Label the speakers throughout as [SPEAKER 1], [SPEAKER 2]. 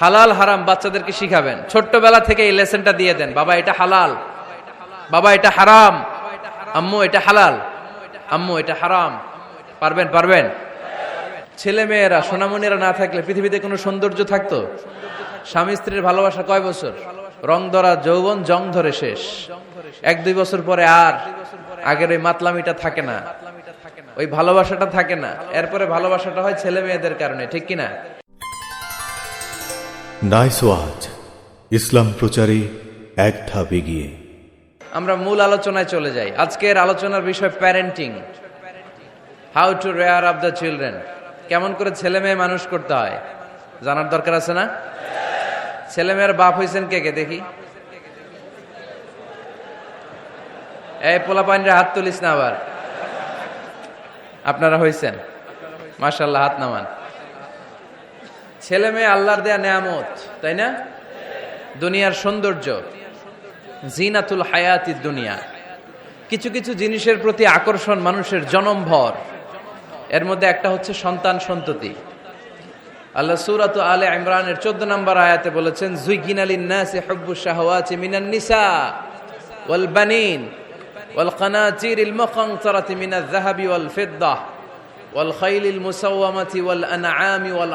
[SPEAKER 1] হালাল, হারাম বাচ্চাদেরকে শিখাবেন। ছোট্টবেলা থেকে এই লেসনটা দিয়ে দেন। বাবা, এটা হালাল। বাবা, এটা হারাম। আম্মু, এটা হালাল। আম্মু, এটা হারাম। পারবেন পারবেন? ছেলে মেয়েরা সোনামণিরা না থাকলে পৃথিবীতে কোনো সৌন্দর্য থাকতো? স্বামী স্ত্রীর ভালোবাসা কয় বছর? রং ধরা, যৌবন, জং ধরে শেষ। এক, দুই বছর পরে আর আগের ওই মাতলামিটা থাকে না। ওই ভালোবাসাটা থাকে না। এরপরে ভালোবাসাটা হয় ছেলে মেয়েদের কারণে, ঠিক কিনা?
[SPEAKER 2] নাইস ওয়াজ ইসলাম প্রচারে এক ধাপ এগিয়ে
[SPEAKER 1] আমরা মূল আলোচনায় চলে যাই। আজকের আলোচনার বিষয় parenting how to rear up the children কেমন করে ছেলে মেয়ে মানুষ করতে হয়? জানার দরকার আছে না? ছেলে মেয়ের বাপ হয়েছেন কে কে? দেখি। এই পোলা পানির হাত তুলিস না আবার। আপনারা হয়েছেন মাশাল্লাহ হাত নামান। ছেলে মেয়ে আল্লাহর দেয়া নেয়ামত, তাই না? দুনিয়ার সৌন্দর্য। জিনাতুল হায়াতি দুনিয়া। কিছু কিছু জিনিসের প্রতি আকর্ষণ মানুষের জনমভর। এর মধ্যে একটা হচ্ছে সন্তান সন্ততি। আল্লাহ সুরাত আলে ইমরানের চোদ্দ নম্বর আয়াতে বলেছেন, জুইগিন আলিন নাসি হব্বু শাহওয়াতি মিনান নিসা ওয়াল বানিন ওয়াল ইল ওয়াল ওয়াল খাইলিল ওয়াল আনআমি ওয়াল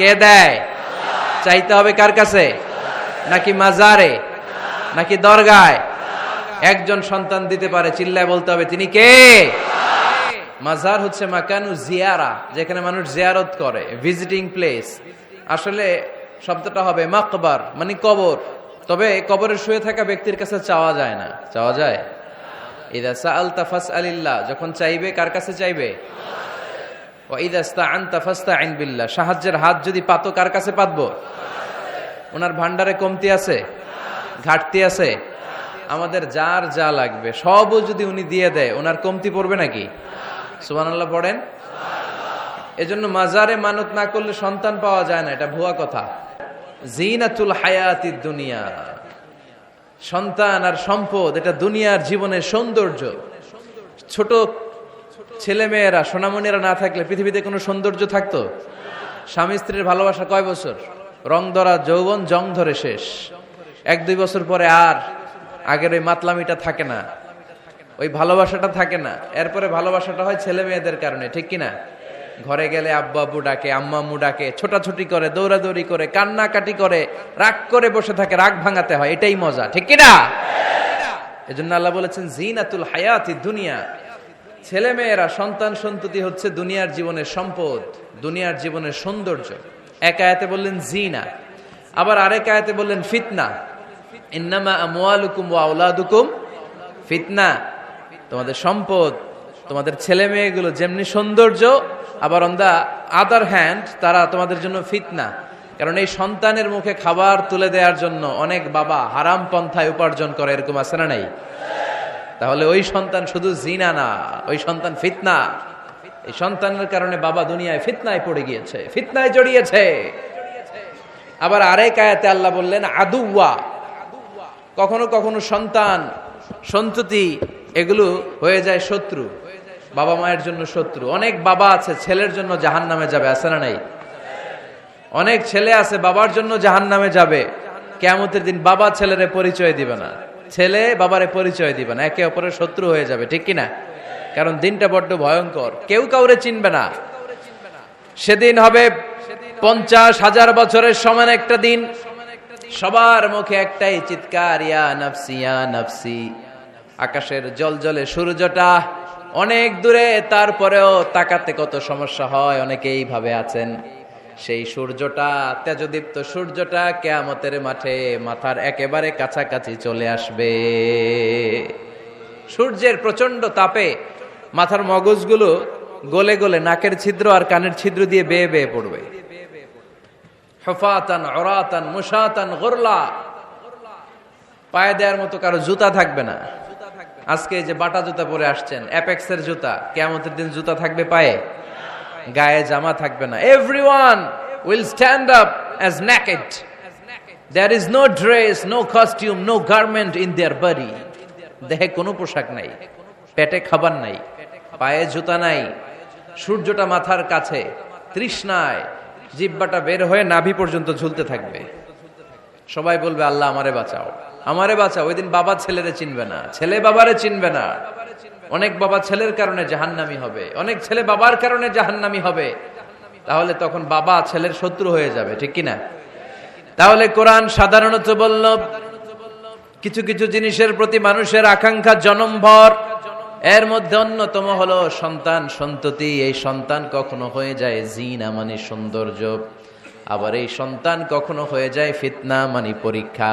[SPEAKER 1] কে দেয়? চাইতে হবে কার কাছে? নাকি মাজারে? নাকি দরগায়? একজন সন্তান দিতে পারে, চিল্লায় বলতে হবে, তিনি কে? মাজার হচ্ছে মাকানু জিয়ারা, যেখানে মানুষ জিয়ারত করে ভিজিটিং প্লেস আসলে শব্দটা হবে মাকবার মানে কবর। তবে কবরে শুয়ে থাকা ব্যক্তির কাছে চাওয়া যায় না। চাওয়া যায়? ইদা সাআল তাফাস যখন চাইবে, কার কাছে চাইবে? আইন সাহায্যের হাত যদি পাতো, কার কাছে পাতবো? ওনার ভান্ডারে কমতি আছে? ঘাটতি আছে? আমাদের যার যা লাগবে, সবও যদি উনি দিয়ে দেয়, ওনার কমতি পড়বে নাকি? সুবহানাল্লাহ পড়েন? এজন্য মাজারে মানত না করলে সন্তান পাওয়া যায় না, এটা ভুয়া কথা। জিনাতুল হায়াতির দুনিয়া। সন্তান আর সম্পদ, এটা দুনিয়ার জীবনের সৌন্দর্য। ছোট ছেলে মেয়েরা সোনামণিরা না থাকলে পৃথিবীতে কোনো সৌন্দর্য থাকতো? স্বামী স্ত্রীর ভালোবাসা কয় বছর? রং ধরা, যৌবন, জং ধরে শেষ। এক, দুই বছর পরে আর আগের ওই মাতলামিটা থাকে না। ওই ভালোবাসাটা থাকে না। এরপরে ভালোবাসাটা হয় ছেলে মেয়েদের কারণে, ঠিক কিনা? ঘরে গেলে আব্বু আব্বু ডাকে আম্মা আম্মু ডাকে, ছোটাছুটি করে, দৌড়াদৌড়ি করে, কান্নাকাটি করে, রাগ করে বসে থাকে, রাগ ভাঙাতে হয়, এটাই মজা, ঠিক কিনা? এজন্য আল্লাহ বলেছেন, জিনাতুল হায়াতি দুনিয়া ছেলে মেয়েরা সন্তান সন্ততি হচ্ছে দুনিয়ার জীবনের সম্পদ, দুনিয়ার জীবনের সৌন্দর্য। এক আয়াতে বললেন জিনা, আবার আরেক আয়াতে বললেন ফিতনা। ইন্নামা ফিতনা। তোমাদের সম্পদ, তোমাদের ছেলে মেয়েগুলো যেমনি সৌন্দর্য, আবার অন দা আদার হ্যান্ড তারা তোমাদের জন্য ফিতনা। কারণ এই সন্তানের মুখে খাবার তুলে দেওয়ার জন্য অনেক বাবা হারাম পন্থায় উপার্জন করে, এরকম আছে না নাই? তাহলে ওই সন্তান শুধু জিনা না, ওই সন্তান ফিতনা। এই সন্তানের কারণে বাবা দুনিয়ায় ফিতনায় পড়ে গিয়েছে, ফিতনায় জড়িয়েছে। আবার আরেক আয়াতে আল্লাহ বললেন আদুয়া কখনো কখনো সন্তান সন্ততি, এগুলো হয়ে যায় শত্রু, বাবা মায়ের জন্য শত্রু। অনেক বাবা আছে, ছেলের জন্য জাহান নামে যাবে, আছে না নাই? অনেক ছেলে আছে, বাবার জন্য জাহান নামে যাবে। কেমতের দিন বাবা ছেলেরে পরিচয় দিবে না। ছেলে বাবারে পরিচয় দিবে না, একে অপরের শত্রু হয়ে যাবে, ঠিক কিনা? কারণ দিনটা বড্ড ভয়ঙ্কর। কেউ কাউরে চিনবে না। সেদিন হবে পঞ্চাশ হাজার বছরের সমান একটা দিন। সবার মুখে একটাই চিৎকার নাফসি আকাশের জল জলে সূর্যটা অনেক দূরে, তারপরেও তাকাতে কত সমস্যা হয়, অনেকেই ভাবে আছেন। সেই সূর্যটা, তেজদীপ্ত সূর্যটা কেয়ামতের মাঠে মাথার একেবারে কাছাকাছি চলে আসবে। সূর্যের প্রচণ্ড তাপে মাথার মগজগুলো গলে গলে নাকের ছিদ্র আর কানের ছিদ্র দিয়ে বেয়ে বেয়ে পড়বে। হফাতান অরাতান মুসাতান গোরলা। পায়ে দেওয়ার মতো কারও জুতা থাকবে না। আজকে যে বাটা জুতা পরে আসছেন, অ্যাপেক্সের জুতা কেমতের দিন জুতা থাকবে পায়ে। গায়ে জামা থাকবে না। Everyone will stand up as naked there is no dress no costume no garment in their body দেহে কোনো পোশাক নাই। পেটে খাবার নাই। পায়ে জুতা নাই। সূর্যটা মাথার কাছে তৃষ্ণায় জিব্বাটা বের হয়ে নাভি পর্যন্ত ঝুলতে থাকবে। সবাই বলবে আল্লাহ আমারে বাঁচাও। আমারে বাঁচাও। ওই দিন বাবা ছেলেরে চিনবে না। ছেলে বাবারে চিনবে না। অনেক বাবা ছেলের কারণে জাহান্নামি হবে, অনেক ছেলে বাবার কারণে জাহান্নামি হবে। তাহলে তখন বাবা ছেলের শত্রু হয়ে যাবে, ঠিক কিনা? তাহলে কোরআন সাধারণত বলল, কিছু কিছু জিনিসের প্রতি মানুষের আকাঙ্ক্ষা জনমভর। এর মধ্যে অন্যতম হলো সন্তান সন্ততি, এই সন্তান কখনো হয়ে যায় জিনা মানে সৌন্দর্য। আবার এই সন্তান কখনো হয়ে যায় ফিতনা মানে পরীক্ষা।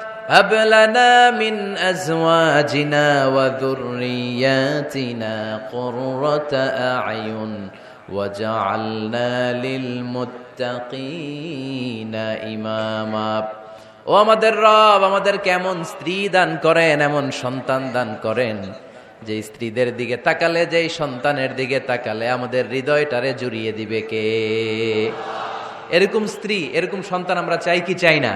[SPEAKER 1] هب لنا من أزواجنا وذرياتنا قرة أعين وجعلنا للمتقين إماما ও আমাদের রব আমাদের কেমন স্ত্রী দান করেন এমন সন্তান দান করেন যে স্ত্রীদের দিকে তাকালে যেই সন্তানের দিকে তাকালে আমাদের হৃদয়টারে জুড়িয়ে দিবে কে এরকম স্ত্রী এরকম সন্তান আমরা চাই কি চাই না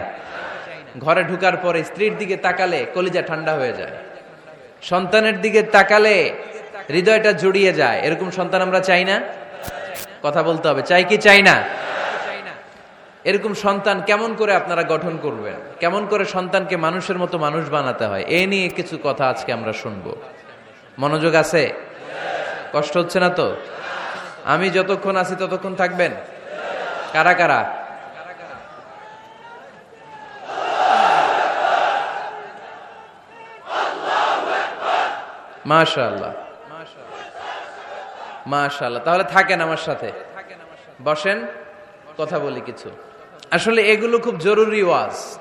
[SPEAKER 1] ঘরে ঢুকার পরে স্ত্রীর দিকে তাকালে কলিজা ঠান্ডা হয়ে যায়। সন্তানের দিকে তাকালে হৃদয়টা জুড়িয়ে যায়। এরকম সন্তান আমরা চাই না? কথা বলতে হবে। চাই কি চাই না? এরকম সন্তান কেমন করে আপনারা গঠন করবেন? কেমন করে সন্তানকে মানুষের মতো মানুষ বানাতে হয়? এ নিয়ে কিছু কথা আজকে আমরা শুনব। মনোযোগ আছে? কষ্ট হচ্ছে না তো? আমি যতক্ষণ আছি ততক্ষণ থাকবেন? কারা কারা? তাহলে থাকেন আমার সাথে। বসেন, কথা বলি কিছু। আসলে এগুলো খুব জরুরি ওয়াজ।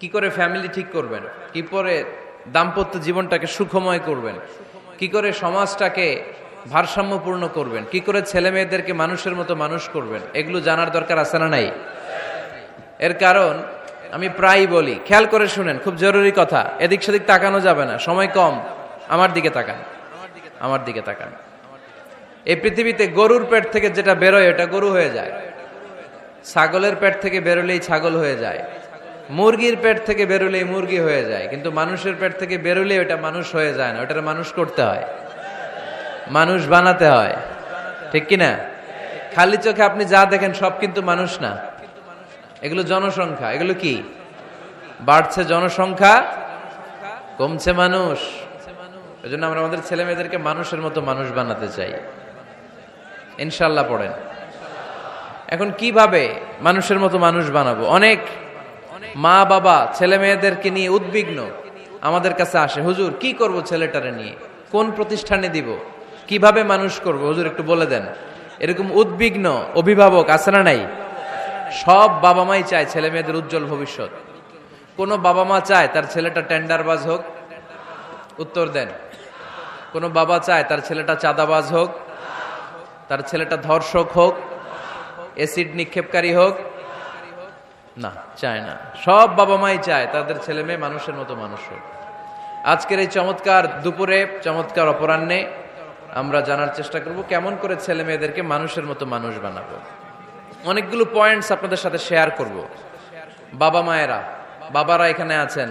[SPEAKER 1] কি করে ফ্যামিলি ঠিক করবেন? কি করে দাম্পত্য জীবনটাকে সুখময় করবেন? কি করে সমাজটাকে ভারসাম্যপূর্ণ করবেন? কি করে ছেলে মেয়েদেরকে মানুষের মতো মানুষ করবেন? এগুলো জানার দরকার আছে না নাই? এর কারণ আমি প্রায় বলি, খেয়াল করে শুনেন, খুব জরুরি কথা। এদিক সেদিক তাকানো যাবে না, সময় কম। আমার দিকে তাকান। আমার দিকে তাকান। এই পৃথিবীতে গরুর পেট থেকে যেটা বেরোয়, এটা গরু হয়ে যায়। ছাগলের পেট থেকে বেরোলেই ছাগল হয়ে যায়। মুরগির পেট থেকে বেরোলেই মুরগি হয়ে যায়। কিন্তু মানুষের পেট থেকে বেরোলে ওটা মানুষ হয়ে যায় না, ওটার মানুষ করতে হয়। মানুষ বানাতে হয়। ঠিক কিনা? খালি চোখে আপনি যা দেখেন সব কিন্তু মানুষ না। এগুলো জনসংখ্যা। এগুলো কি? বাড়ছে জনসংখ্যা, কমছে মানুষ। এজন্য আমরা আমাদের ছেলে মেয়েদেরকে মানুষের মতো মানুষ বানাতে চাই। ইনশাল্লাহ পড়েন। এখন কীভাবে মানুষের মতো মানুষ বানাবো? অনেক মা বাবা ছেলে মেয়েদেরকে নিয়ে উদ্বিগ্ন আমাদের কাছে আসে, হুজুর, কি করব ছেলেটারে নিয়ে? কোন প্রতিষ্ঠানে দিব? কীভাবে মানুষ করব? হুজুর, একটু বলে দেন। এরকম উদ্বিগ্ন অভিভাবক আছে না নাই? সব বাবা মাই চায় ছেলে মেয়েদের উজ্জ্বল ভবিষ্যৎ। কোনো বাবা মা চায় তার ছেলেটা টেন্ডারবাজ হোক উত্তর দেন। কোন বাবা চায় তার ছেলেটা চাঁদাবাজ হোক, তার ছেলেটা ধর্ষক হোক এসিড নিক্ষেপকারী হোক, না, চায় না। সব বাবা মাই চায় তাদের ছেলে মেয়ে মানুষের মতো মানুষ হোক। আজকের এই চমৎকার দুপুরে চমৎকার অপরাহ্নে আমরা জানার চেষ্টা করব কেমন করে ছেলে মেয়েদেরকে মানুষের মতো মানুষ বানাবো। অনেকগুলো পয়েন্টস আপনাদের সাথে শেয়ার করব। বাবা মায়েরা, বাবারা এখানে আছেন।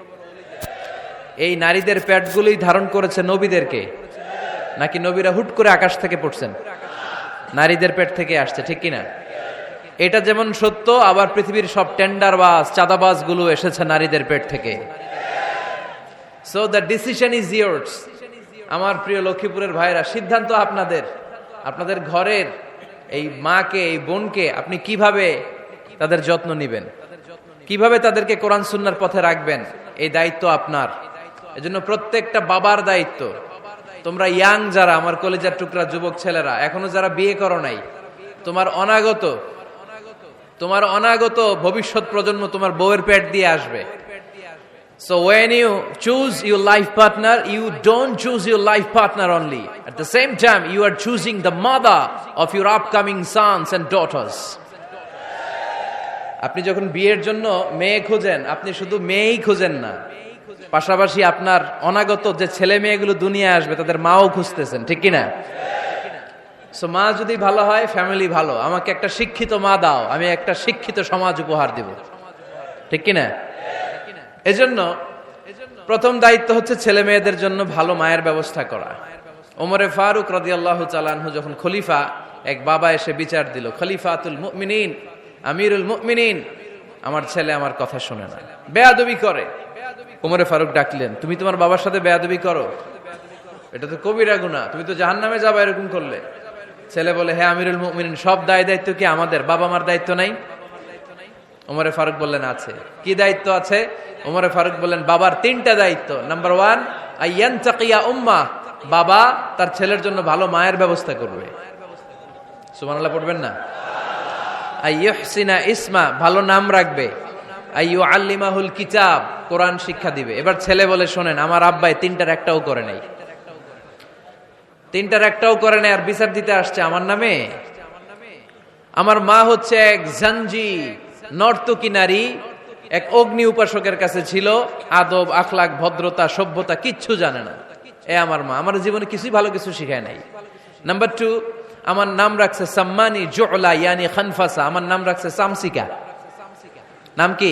[SPEAKER 1] এই নারীদের পেটগুলি ধারণ করেছে নবীদেরকে। নাকি নবীরা হুট করে আকাশ থেকে পড়ছেন? নারীদের পেট থেকে আসছে, ঠিক কিনা? এটা যেমন সত্য, আবার পৃথিবীর সব টেন্ডারবাজ চাঁদাবাজগুলো এসেছে নারীদের পেট থেকে। So the decision is years আমার প্রিয় লক্ষ্মীপুরের ভাইরা, সিদ্ধান্ত আপনাদের। আপনাদের ঘরের এই মাকে, এই বোনকে আপনি কীভাবে তাদের যত্ন নেবেন? কীভাবে তাদেরকে কোরআন সুন্নার পথে রাখবেন? এই দায়িত্ব আপনার। এজন্য প্রত্যেকটা বাবার দায়িত্ব তোমরা ইয়াং যারা আমার কলেজের টুকরা যুবক ছেলেরা এখনও যারা বিয়ে করো নাই তোমার অনাগত তোমার অনাগত ভবিষ্যৎ প্রজন্ম তোমার বউয়ের পেট দিয়ে আসবে So when you choose your life partner, you don't choose your life partner only. At the same time, you are choosing the mother of your upcoming sons and daughters. আপনি যখন বিয়ের জন্য মেয়ে খোঁজেন আপনি শুধু মেয়েই খোঁজেন না পাশাপাশি আপনার অনাগত যে ছেলে মেয়েগুলো দুনিয়ায় আসবে, তাদের মাও খুঁজতেছেন, ঠিক কিনা? সো মা যদি ভালো হয় ফ্যামিলি ভালো। আমাকে একটা শিক্ষিত মা দাও, আমি একটা শিক্ষিত সমাজ উপহার দিব। ঠিক কিনা? এজন্য প্রথম দায়িত্ব হচ্ছে ছেলে মেয়েদের জন্য ভালো মায়ের ব্যবস্থা করা। ওমরে ফারুক রাদিয়াল্লাহ চালানহু যখন খলিফা, এক বাবা এসে বিচার দিল খলিফা খলিফাতুল মুমিনিন, আমিরুল মুমিনিন। আমার ছেলে আমার কথা শুনে না। বেয়াদবি করে। ওমরে ফারুক ডাকলেন, তুমি তোমার বাবার সাথে বেয়াদবি করো। এটা তো কবিরা গুণা তুমি তো জাহান্নামে যাবা এরকম করলে। ছেলে বলে হ্যাঁ আমিরুল মুমিনিন, সব দায় দায়িত্ব কি আমাদের? বাবা মার দায়িত্ব নাই? ওমরে ফারুক বললেন, আছে। কি দায়িত্ব আছে? ওমরে ফারুক বললেন, বাবার তিনটা দায়িত্ব। নাম্বার ওয়ান চাকিয়া উম্মা বাবা তার ছেলের জন্য ভালো মায়ের ব্যবস্থা করবে। সুবহানাল্লাহ, পড়বেন না? ইসমা, ভালো নাম রাখবে। আইয়ু আল্লিমাহুল কিতাব, কোরআন শিক্ষা দিবে। এবার ছেলে বলে, শোনেন, আমার আব্বাই তিনটার একটাও করে নাই। তিনটার একটাও করে নাই, আর বিচার দিতে আসছে আমার নামে। আমার মা হচ্ছে এক জাঞ্জি নর্তকী নারী এক অগ্নি উপাসকের কাছে ছিল। আদব আখলাক ভদ্রতা, সভ্যতা কিচ্ছু জানে না। এ আমার মা। আমার জীবনে কিছুই ভালো কিছু শিখায় নাই। নাম্বার টু আমার নাম রাখছে সাম্মানি জোলা, ইয়ানি খানফাসা। আমার নাম রাখছে সামসিকা। নাম কি?